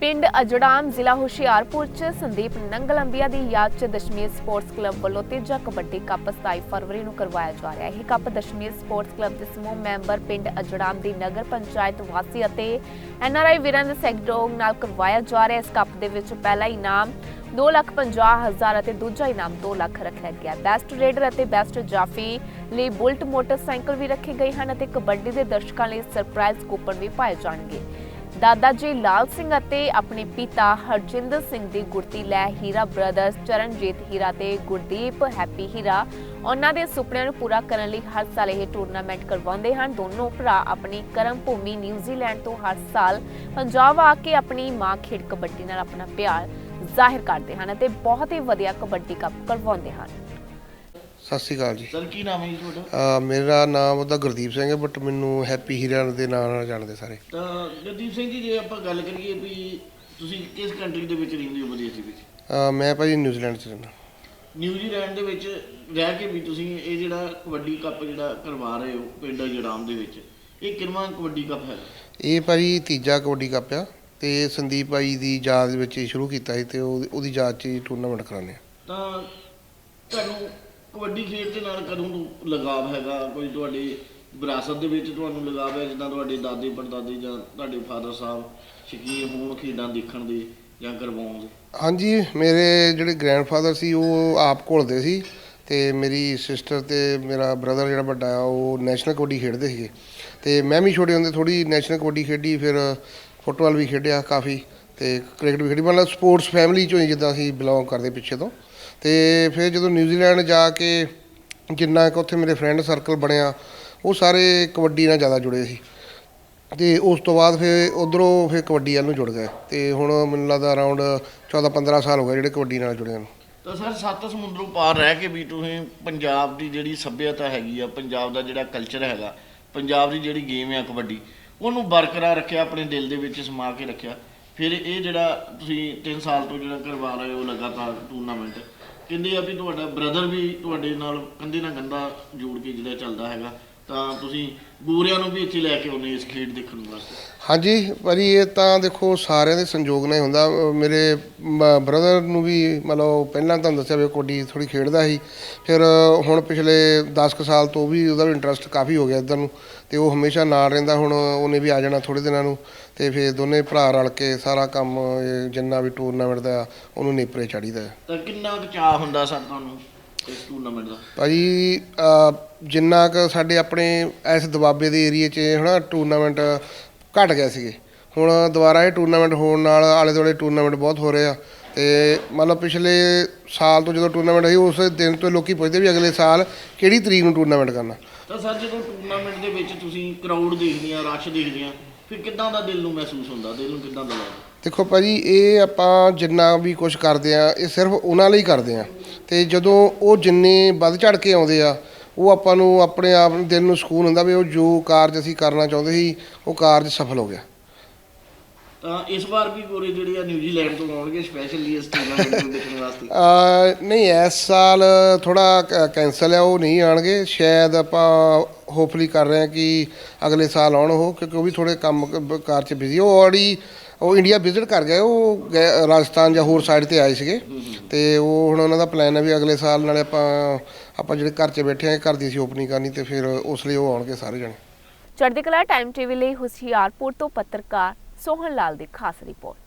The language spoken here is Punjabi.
ਪਿੰਡ ਅਜੜਾਮ ਜ਼ਿਲ੍ਹਾ ਹੁਸ਼ਿਆਰਪੁਰ ਚ ਸੰਦੀਪ ਨੰਗਲੰਬੀਆ ਦੀ ਯਾਦ ਚ ਦਸ਼ਮੇਸ਼ ਸਪੋਰਟਸ ਕਲੱਬ ਵੱਲੋਂ ਤੀਜਾ ਕਬੱਡੀ ਕੱਪ 27 ਫਰਵਰੀ ਨੂੰ ਕਰਵਾਇਆ ਜਾ ਰਿਹਾ ਹੈ। ਇਹ ਕੱਪ ਦਸ਼ਮੇਸ਼ ਸਪੋਰਟਸ ਕਲੱਬ ਦੇ ਸਮੂਹ ਮੈਂਬਰ ਪਿੰਡ ਅਜੜਾਮ ਦੀ ਨਗਰ ਪੰਚਾਇਤ ਵਾਸੀ ਅਤੇ ਐਨਆਰਆਈ ਵੀਰਾਂ ਦੇ ਸਹਿਯੋਗ ਨਾਲ ਕਰਵਾਇਆ ਜਾ ਰਿਹਾ ਇਸ ਕੱਪ ਦੇ ਵਿੱਚ ਪਹਿਲਾ ਇਨਾਮ 250000 ਅਤੇ ਦੂਜਾ ਇਨਾਮ 2 ਲੱਖ ਰੱਖਿਆ ਗਿਆ ਬੈਸਟ ਰੇਡਰ ਅਤੇ ਬੈਸਟ ਜਾਫੀ ਲਈ ਬੁਲਟ ਮੋਟਰਸਾਈਕਲ ਵੀ ਰੱਖੇ ਗਏ ਹਨ ਅਤੇ ਕਬੱਡੀ ਦੇ ਦਰਸ਼ਕਾਂ ਲਈ ਸਰਪ੍ਰਾਈਜ਼ ਕੂਪਨ ਵੀ ਪਾਏ ਜਾਣਗੇ। ਦਾਦਾ ਜੀ ਲਾਲ ਸਿੰਘ ਅਤੇ ਆਪਣੇ ਪਿਤਾ ਹਰਜਿੰਦਰ ਸਿੰਘ ਦੀ ਗੁਰਤੀ ਲੈ ਹੀਰਾ ਬ੍ਰਦਰਸ ਚਰਨਜੀਤ ਹੀਰਾ ਤੇ ਗੁਰਦੀਪ ਹੈਪੀ ਹੀਰਾ। ਉਹਨਾਂ ਦੇ ਸੁਪਨਿਆਂ ਨੂੰ ਪੂਰਾ ਕਰਨ ਲਈ ਹਰ ਸਾਲ ਇਹ ਟੂਰਨਾਮੈਂਟ ਕਰਵਾਉਂਦੇ ਹਨ। ਦੋਨੋਂ ਭਰਾ ਆਪਣੀ ਕਰਮ ਭੂਮੀ ਨਿਊਜ਼ੀਲੈਂਡ ਤੋਂ ਹਰ ਸਾਲ ਪੰਜਾਬ ਆ ਕੇ ਆਪਣੀ ਮਾਂ ਖੇਡ ਕਬੱਡੀ ਨਾਲ ਆਪਣਾ ਪਿਆਰ ਜ਼ਾਹਿਰ ਕਰਦੇ ਹਨ ਅਤੇ ਬਹੁਤ ਹੀ ਵਧੀਆ ਕਬੱਡੀ ਕੱਪ ਕਰਵਾਉਂਦੇ ਹਨ। ਸਤਿ ਸ਼੍ਰੀ ਅਕਾਲ ਜੀ। ਸਰ ਕੀ ਨਾਮ ਹੈ ਜੀ ਤੁਹਾਡਾ? ਅਹ ਮੇਰਾ ਨਾਮ ਉਹਦਾ ਗੁਰਦੀਪ ਸਿੰਘ ਹੈ ਬਟ ਮੈਨੂੰ ਹੈਪੀ ਹੀਰਾ ਦੇ ਨਾਂ ਨਾਲ ਜਾਣਦੇ ਸਾਰੇ। ਤਾਂ ਜਗਦੀਪ ਸਿੰਘ ਜੀ ਜੇ ਆਪਾਂ ਗੱਲ ਕਰੀਏ ਵੀ ਤੁਸੀਂ ਕਿਸ ਕੰਟਰੀ ਦੇ ਵਿੱਚ ਰਹਿੰਦੇ ਹੋ ਵਿਦੇਸ਼ ਦੇ ਵਿੱਚ ਅਹ ਮੈਂ ਭਾਜੀ ਨਿਊਜ਼ੀਲੈਂਡ 'ਚ ਰਹਿੰਦਾ। ਨਿਊਜ਼ੀਲੈਂਡ ਦੇ ਵਿੱਚ ਰਹਿ ਕੇ ਵੀ ਤੁਸੀਂ ਇਹ ਜਿਹੜਾ ਕਬੱਡੀ ਕੱਪ ਜਿਹੜਾ ਕਰਵਾ ਰਹੇ ਹੋ ਪਿੰਡ ਜੜਾਮ ਦੇ ਵਿੱਚ ਇਹ ਕਿੰਨਵਾਂ ਕਬੱਡੀ ਕੱਪ ਹੈ? ਇਹ ਭਾਜੀ ਤੀਜਾ ਕਬੱਡੀ ਕੱਪ ਆ ਤੇ ਸੰਦੀਪ ਭਾਈ ਦੀ ਯਾਦ ਵਿੱਚ ਇਹ ਸ਼ੁਰੂ ਕੀਤਾ ਸੀ ਤੇ ਉਹ- ਉਹਦੀ ਯਾਦ 'ਚ ਟੂਰਨਾਮੈਂਟ ਕਰਾਉਂਦੇ ਆ। ਤਾਂ ਤੁਹਾਨੂੰ ਕਬੱਡੀ ਖੇਡ ਦੇ ਨਾਲ ਕਦੋਂ ਤੋਂ ਲਗਾਵ ਹੈਗਾ? ਕੋਈ ਤੁਹਾਡੀ ਵਿਰਾਸਤ ਦੇ ਵਿੱਚ ਤੁਹਾਨੂੰ ਲਗਾਵ ਹੈ ਜਿੱਦਾਂ ਤੁਹਾਡੇ ਦਾਦੇ ਪੜਦਾਦੇ ਜਾਂ ਤੁਹਾਡੇ ਫਾਦਰ ਸਾਹਿਬ ਸ਼ੌਕੀਨ ਹੋਣ ਖੇਡਾਂ ਦੇਖਣ ਦੇ ਜਾਂ ਕਰਵਾਉਣ ਦੇ? ਹਾਂਜੀ, ਮੇਰੇ ਜਿਹੜੇ ਗ੍ਰੈਂਡਫਾਦਰ ਸੀ, ਉਹ ਆਪ ਘੁਲਦੇ ਸੀ ਤੇ ਮੇਰੀ ਸਿਸਟਰ ਤੇ ਮੇਰਾ ਬ੍ਰਦਰ ਜਿਹੜਾ ਵੱਡਾ ਆ, ਉਹ ਨੈਸ਼ਨਲ ਕਬੱਡੀ ਖੇਡਦੇ ਸੀਗੇ। ਤੇ ਮੈਂ ਵੀ ਛੋਟੇ ਹੁੰਦੇ ਥੋੜੀ ਨੈਸ਼ਨਲ ਕਬੱਡੀ ਖੇਡੀ, ਫਿਰ ਫੁੱਟਬਾਲ ਵੀ ਖੇਡਿਆ ਕਾਫੀ ਤੇ ਕ੍ਰਿਕਟ ਵੀ ਖੇਡੀ। ਮਤਲਬ ਸਪੋਰਟਸ ਫੈਮਿਲੀ ਚੋਂ ਹੀ ਜਿੱਦਾਂ ਅਸੀਂ ਬਿਲੋਂਗ ਕਰਦੇ ਪਿੱਛੇ ਤੋਂ। ਤੇ ਫਿਰ ਜਦੋਂ ਨਿਊਜ਼ੀਲੈਂਡ ਜਾ ਕੇ ਜਿੰਨਾ ਕੁ ਉੱਥੇ ਮੇਰੇ ਫਰੈਂਡ ਸਰਕਲ ਬਣਿਆ, ਉਹ ਸਾਰੇ ਕਬੱਡੀ ਨਾਲ ਜ਼ਿਆਦਾ ਜੁੜੇ ਸੀ। ਤੇ ਉਸ ਤੋਂ ਬਾਅਦ ਫਿਰ ਉਧਰੋਂ ਫਿਰ ਕਬੱਡੀ ਵੱਲ ਨੂੰ ਜੁੜ ਗਏ। ਤੇ ਹੁਣ ਮੈਨੂੰ ਲੱਗਦਾ ਅਰਾਊਂਡ 14 15 ਸਾਲ ਹੋ ਗਏ ਜਿਹੜੇ ਕਬੱਡੀ ਨਾਲ ਜੁੜੇ ਹਨ ਤਾਂ ਸਰ, ਸੱਤ ਸਮੁੰਦਰੋਂ ਪਾਰ ਰਹਿ ਕੇ ਵੀ ਤੁਸੀਂ ਪੰਜਾਬ ਦੀ ਜਿਹੜੀ ਸੱਭਿਅਤਾ ਹੈਗੀ ਆ, ਪੰਜਾਬ ਦਾ ਜਿਹੜਾ ਕਲਚਰ ਹੈਗਾ, ਪੰਜਾਬ ਦੀ ਜਿਹੜੀ ਗੇਮ ਆ ਕਬੱਡੀ, ਉਹਨੂੰ ਬਰਕਰਾਰ ਰੱਖਿਆ, ਆਪਣੇ ਦਿਲ ਦੇ ਵਿੱਚ ਸਮਾ ਕੇ ਰੱਖਿਆ। ਫਿਰ ਇਹ ਜਿਹੜਾ ਤੁਸੀਂ 3 ਸਾਲ ਤੋਂ ਜਿਹੜਾ ਕਰਵਾ ਰਹੇ ਹੋ ਲਗਾਤਾਰ ਟੂਰਨਾਮੈਂਟ ਕਹਿੰਦੇ ਆ ਵੀ ਤੁਹਾਡਾ ਬ੍ਰਦਰ ਵੀ ਤੁਹਾਡੇ ਨਾਲ ਕੰਧੇ ਨਾਲ ਕੰਧਾ ਜੋੜ ਕੇ ਜਿਹੜਾ ਚੱਲਦਾ ਹੈਗਾ। ਤਾਂ ਤੁਸੀਂ ਗੋਰਿਆਂ ਨੂੰ ਵੀ ਇੱਥੇ ਲੈ ਕੇ ਆਉਂਦੇ ਇਸ ਖੇਡ ਦੇਖਣ ਵਾਸਤੇ? ਹਾਂਜੀ ਭਾਜੀ ਇਹ ਤਾਂ ਦੇਖੋ ਸਾਰਿਆਂ ਦੇ ਸੰਯੋਗ ਨਾਲ ਹੀ ਹੁੰਦਾ। ਅਹ ਮੇਰੇ ਬ੍ਰਦਰ ਨੂੰ ਵੀ ਮਤਲਬ ਪਹਿਲਾਂ ਤੁਹਾਨੂੰ ਦੱਸਿਆ ਵੀ ਕਬੱਡੀ ਥੋੜੀ ਖੇਡਦਾ ਸੀ। ਫਿਰ ਹੁਣ ਪਿਛਲੇ 10 ਕੁ ਸਾਲ ਤੋਂ ਵੀ ਉਹਦਾ ਵੀ ਇੰਟਰਸਟ ਕਾਫੀ ਹੋ ਗਿਆ ਇੱਧਰ ਨੂੰ। ਤੇ ਉਹ ਹਮੇਸ਼ਾ ਨਾਲ ਰਹਿੰਦਾ ਹੁਣ ਉਹਨੇ ਵੀ ਆ ਜਾਣਾ ਥੋੜੇ ਦਿਨਾਂ ਨੂੰ। ਤੇ ਫਿਰ ਦੋਨੇ ਭਰਾ ਰਲ ਕੇ ਸਾਰਾ ਕੰਮ ਇਹ ਜਿੰਨਾ ਵੀ ਟੂਰਨਾਮੈਂਟ ਦਾ ਉਹਨੂੰ ਨੇਪਰੇ ਚਾੜੀਦਾ ਹੈ ਤਾਂ ਕਿੰਨਾ ਕੁ ਹੁੰਦਾ ਸਰ ਤੁਹਾਨੂੰ? ਇਸ ਟੂਰਨਾਮੈਂਟ ਦਾ? ਭਾਜੀ ਅਹ ਜਿੰਨਾ ਕੁ ਸਾਡੇ ਆਪਣੇ ਇਸ ਦਬਾਬੇ ਦੇ ਏਰੀਏ 'ਚ ਹਨਾ ਟੂਰਨਾਮੈਂਟ ਘਟ ਗਏ ਸੀਗੇ। ਹੁਣ ਦੁਬਾਰਾ ਇਹ ਟੂਰਨਾਮੈਂਟ ਹੋਣ ਨਾਲ ਆਲੇ ਦੁਆਲੇ ਟੂਰਨਾਮੈਂਟ ਬਹੁਤ ਹੋ ਰਹੇ ਆ ਤੇ ਮਤਲਬ ਪਿਛਲੇ ਸਾਲ ਤੋਂ ਜਦੋਂ ਟੂਰਨਾਮੈਂਟ ਹੋਈ ਉਸ ਦਿਨ ਤੋਂ ਲੋਕੀ ਪੁੱਛਦੇ ਵੀ ਅਗਲੇ ਸਾਲ ਕਿਹੜੀ ਤਰੀਕ ਨੂੰ ਟੂਰਨਾਮੈਂਟ ਕਰਨਾ। ਤਾਂ ਸਰ ਜਦੋਂ ਟੂਰਨਾਮੈਂਟ ਦੇ ਵਿੱਚ ਤੁਸੀਂ ਕਰਾਊਡ ਦੇਖਦੇ ਆ ਰਸ਼ ਦੇਖਦੇ ਆ ਫਿਰ ਕਿੱਦਾਂ ਦਾ ਦਿਲ ਨੂੰ ਮਹਿਸੂਸ ਹੁੰਦਾ? ਦਿਲ ਨੂੰ ਕਿੱਦਾਂ ਦਾ ਲੱਗਦਾ? ਦੇਖੋ ਭਾਜੀ ਇਹ ਆਪਾਂ ਜਿੰਨਾ ਵੀ ਕੁਝ ਕਰਦੇ ਆ ਇਹ ਸਿਰਫ ਉਹਨਾਂ ਲਈ ਕਰਦੇ ਆ ਤੇ ਜਦੋਂ ਉਹ ਜਿੰਨੇ ਵੱਧ ਚੜ ਕੇ ਆਉਂਦੇ ਆ ਉਹ ਆਪਾਂ ਨੂੰ ਆਪਣੇ ਆਪ ਨੂੰ ਦਿਲ ਨੂੰ ਸਕੂਨ ਹੁੰਦਾ ਵੀ ਉਹ ਜੋ ਕਾਰਜ ਅਸੀਂ ਕਰਨਾ ਚਾਹੁੰਦੇ ਸੀ ਉਹ ਕਾਰਜ ਸਫਲ ਹੋ ਗਿਆ। ਤਾਂ ਇਸ ਵਾਰ ਵੀ ਗੋਰੇ ਜਿਹੜੇ ਆ ਨਿਊਜ਼ੀਲੈਂਡ ਤੋਂ ਆਉਣਗੇ ਸਪੈਸ਼ਲੀ ਇਸ ਟੂਰਨਾਮੈਂਟ ਨੂੰ ਦੇਖਣ ਵਾਸਤੇ? ਅ ਨਹੀਂ ਇਸ ਸਾਲ ਥੋੜਾ ਕੈਂਸਲ ਹੈ ਉਹ ਨਹੀਂ ਆਣਗੇ ਸ਼ਾਇਦ ਆਪਾਂ ਹੋਪਫੁਲੀ ਕਰ ਰਹੇ ਹਾਂ ਕਿ ਅਗਲੇ ਸਾਲ ਆਉਣ ਉਹ ਕਿਉਂਕਿ ਉਹ ਵੀ ਥੋੜੇ ਕੰਮ ਕਾਰ 'ਚ ਬਿਜ਼ੀ ਉਹ ਆਲਰੇਡੀ ਉਹ ਇੰਡੀਆ ਵਿਜ਼ਿਟ ਕਰ ਗਏ, ਉਹ ਗਏ- ਰਾਜਸਥਾਨ ਜਾਂ ਹੋਰ ਸਾਈਡ ਤੇ ਆਏ ਸੀਗੇ। ਤੇ ਉਹ ਹੁਣ ਉਹਨਾਂ ਦਾ ਪਲਾਨ ਹੈ ਵੀ ਅਗਲੇ ਸਾਲ ਨਾਲੇ ਆਪਾਂ ਆਪਾਂ ਜਿਹੜੇ ਘਰ 'ਚ ਬੈਠੇ ਆ ਘਰ ਦੀ ਅਸੀਂ ਓਪਨਿੰਗ ਕਰਨੀ ਤੇ ਫਿਰ ਉਸ ਲਈ ਉਹ ਆਉਣਗੇ ਸਾਰੇ ਜਣੇ। ਚੜ੍ਹਦੀ ਕਲਾ ਟਾਈਮ ਟੀਵੀ ਲਈ ਹੁਸ਼ਿਆਰਪੁਰ ਤੋਂ ਪੱਤਰਕਾਰ ਸੋਹਨ ਲਾਲ ਦੀ ਖਾਸ ਰਿਪੋਰਟ।